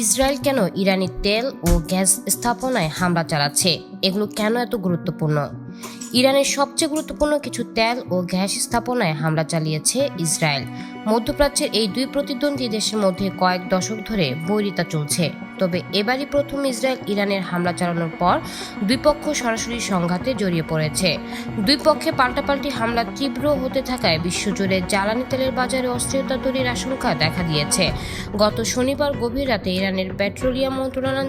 Israel কেন ইরানি তেল ও gas স্থাপনায় হামলা চালাচ্ছে? এগুলো কেন এত গুরুত্বপূর্ণ? ইরানের সবচেয়ে গুরুত্বপূর্ণ কিছু তেল ও গ্যাস স্থাপনায় হামলা চালিয়েছে ইসরায়েল। মধ্যপ্রাচ্যের এই দুই প্রতিদ্বন্দ্বী দেশের মধ্যে কয়েক দশক ধরে বৈরিতা চলছে। তবে এবারই প্রথম ইসরায়েল ইরানের হামলা চালানোর পর দুই পক্ষ সরাসরি সংঘাতে জড়িয়ে পড়েছে। দুই পক্ষে পাল্টাপাল্টি হামলা তীব্র হতে থাকায় বিশ্বজুড়ে জ্বালানি তেলের বাজারে অস্থিরতা তৈরির আশঙ্কা দেখা দিয়েছে। গত শনিবার গভীর রাতে ইরানের পেট্রোলিয়াম মন্ত্রণালয়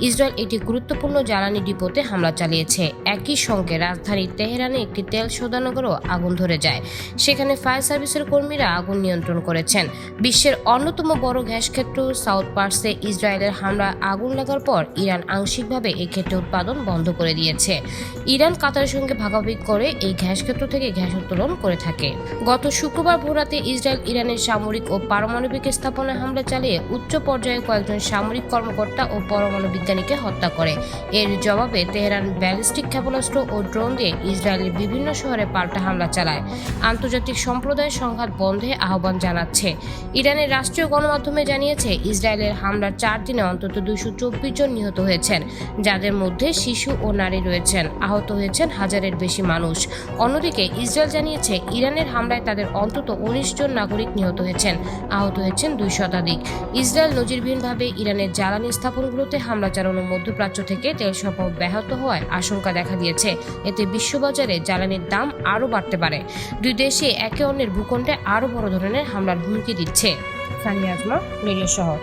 ইসরায়েল একটি গুরুত্বপূর্ণ জ্বালানি ডিপোতে হামলা চালিয়েছে। একই সঙ্গে রাজধানী তেহরানে একটি তেল শোধানগরও আগুন ধরে যায়। সেখানে ফায়ার সার্ভিসের কর্মীরা আগুন নিয়ন্ত্রণ করেছেন। বিশ্বের অন্যতম বড় গ্যাস ক্ষেত্র সাউথ পার্সে ইসরায়েলের হামলা আগুন লাগার পর ইরান আংশিকভাবে এই ক্ষেত্রে উৎপাদন বন্ধ করে দিয়েছে। ইরান কাতারের সঙ্গে ভাগাভাগি করে এই গ্যাস ক্ষেত্র থেকে গ্যাস উত্তোলন করে থাকে। গত শুক্রবার ভোরাতে ইসরায়েল, ইরানের সামরিক ও পারমাণবিক স্থাপনায় হামলা চালিয়ে উচ্চ পর্যায়ে কয়েকজন সামরিক কর্মকর্তা ও পরমাণু বিজ্ঞানীকে হত্যা করে। এর জবাবে তেহরান ব্যালিস্টিক ক্ষেপণাস্ত্র ও ড্রোন দিয়ে ইসরায়েলের বিভিন্ন শহরে পাল্টা হামলা চালায়। আন্তর্জাতিক সম্প্রদায় সংঘাত বন্ধে আহ্বান জানাচ্ছে। ইরানের রাষ্ট্রীয় গণমাধ্যমে জানিয়েছে, ইসরায়েলের হামলার চার দিনে অন্তত দুইশো চব্বিশ জন নিহত হয়েছেন, যাদের মধ্যে শিশু ও নারী রয়েছেন। আহত হয়েছেন হাজারের বেশি মানুষ। অন্যদিকে ইসরায়েল জানিয়েছে, ইরানের হামলায় তাদের অন্তত উনিশ জন নাগরিক নিহত হয়েছেন, আহত হয়েছেন দুই শতাধিক। ইসরায়েল নজিরবিহীনভাবে ইরানের জ্বালানি স্থাপনগুলোতে হামলা চালানো মধ্যপ্রাচ্য থেকে তেল সরবরাহ ব্যাহত হওয়ায় আশঙ্কা দেখা দিয়েছে। এতে বিশ্ববাজারে জ্বালানির দাম আরও বাড়তে পারে। দুই দেশে একে অন্যের ভূখণ্ডে আরও বড় ধরনের হামলার হুমকি দিচ্ছে। সানিয়া আজমা রেডিও শহর